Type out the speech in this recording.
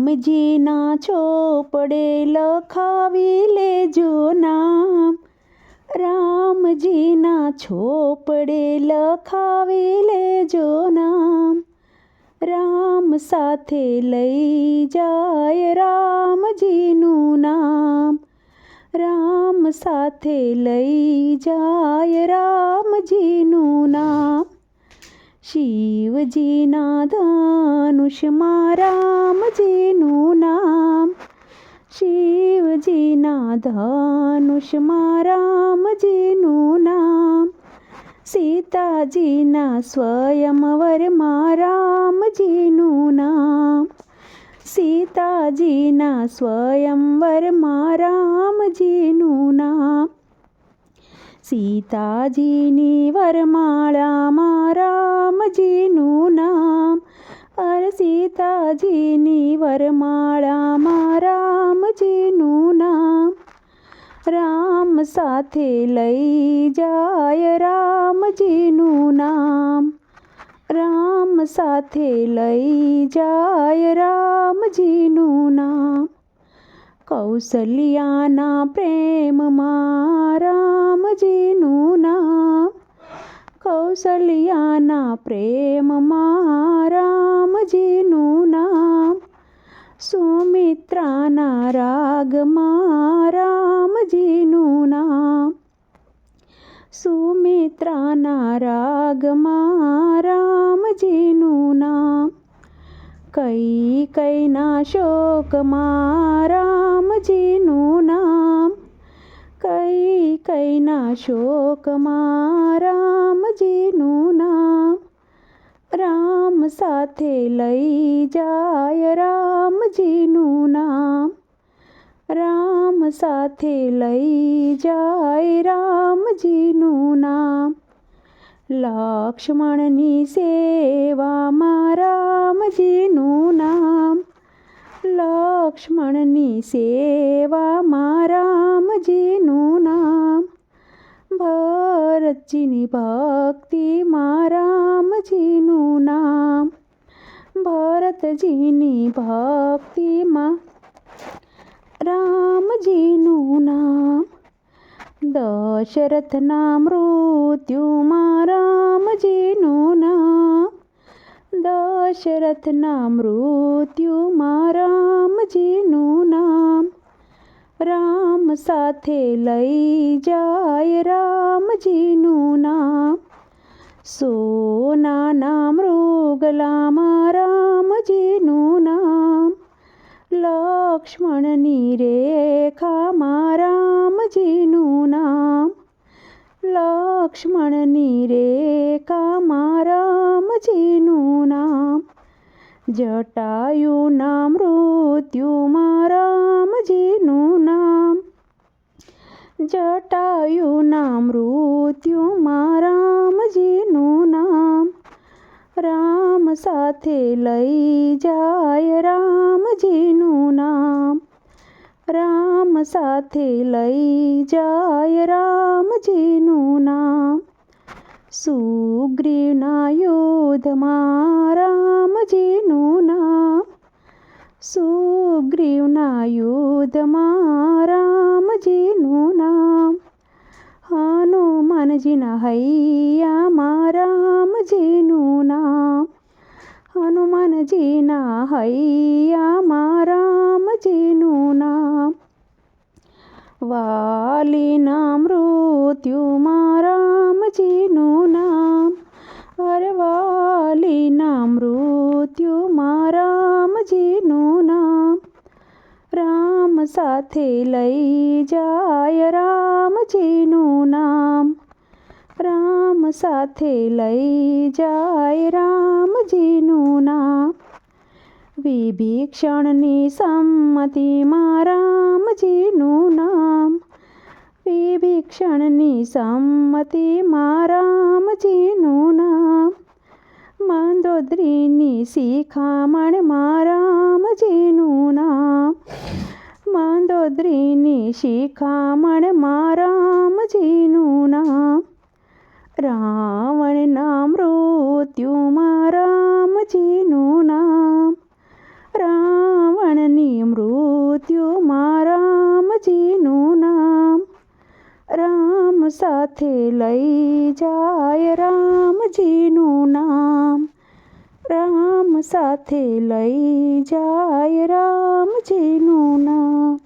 રામજીના ચોપડે લખાવી લેજો નામ. રામજીના ચોપડે લખાવી લેજો નામ. રામ સાથે લઈ જાય રામજીનું નામ. રામ સાથે લઈ જાય રામજીનું નામ. શિવજીના ધનુષમાં રામજીનું ધનુષમાં રામજીનું નામ સીતાજીના સ્વયંવરમાં રામજીનું નામ સીતાજીના સ્વયંવરમાં રામજીનું નામ સીતાજીની વરમાળામાં રામજીનું નામ અર સીતાજીની વરમાળામાં સાથે લઈ જાય રામજીનું નામ. રામ સાથે લઈ જાય રામજીનું નામ. કૌશલ્યાના પ્રેમમાં રામજીનું નામ. કૌશલ્યાના પ્રેમમાં રામજીનું નામ. સુમિત્રાના રાગમાં સુમિત્રાના રાગમાં રામજીનું નામ કઈ કઈના શોકમાં રામજીનું નામ કઈ કઈના શોકમાં રામજીનું નામ રામ સાથે લઈ જાય રામજીનું નામ સાથે લઈ જાય રામજીનું નામ. લક્ષ્મણની સેવામાં રામજીનું નામ. લક્ષ્મણની સેવામાં રામજીનું નામ. ભરતજીની ભક્તિમાં રામજીનું નામ. ભરતજીની ભક્તિમાં રામજીનું નામ. દશરથના મૃત્યુમાં રામજીનું નામ. દશરથના મૃત્યુમાં રામજીનું નામ. રામ સાથે લઈ જાય રામજીનું નામ. સોનાના મૃગલામાં લક્ષ્મણની રેખામાં રામજીનું નામ. લક્ષ્મણની રેખામાં રામજીનું નામ. જટાયુના મૃત્યુમાં રામજીનું નામ. જટાયુના મૃત્યુમાં રામજીનું નામ. રામ સાથે લઈ જાય રામજીનું નામ. રામ સાથે લઈ જાય રામજીનું નામ. સુગ્રીના યુદ્ધમાં રામજીનું નામ. સુગ્રીવના યુદ્ધમાં રામજીનું નામ. હનુમાનજીના હૈયામાં રામજીનું નામ. હનુમાનજીના હૈયામાં રામજીનું નામ વાલીના મૃત્યુમાં રામજીનું નામ અરે વાલીના મૃત્યુમાં રામજીનું નામ રામ સાથે લઈ જાય રામજીનું નામ રામ સાથે લઈ જાય રામજીનું નામ. વિભીક્ષણની સંમતિમાં રામજીનું નામ. વિભીક્ષણની સંમતિમાં રામજીનું નામ. મંદોદરીની શિખામણમાં રામજીનું નામ. મંદોદરીની શિખામણમાં રામજીનું નામ. રાવણના મૃત્યુમાં રામજીનું નામ. રાવણની મૃત્યુમાં રામજીનું નામ. રામ સાથે લઈ જાય રામજીનું નામ. રામ સાથે લઈ જાય રામજીનું નામ.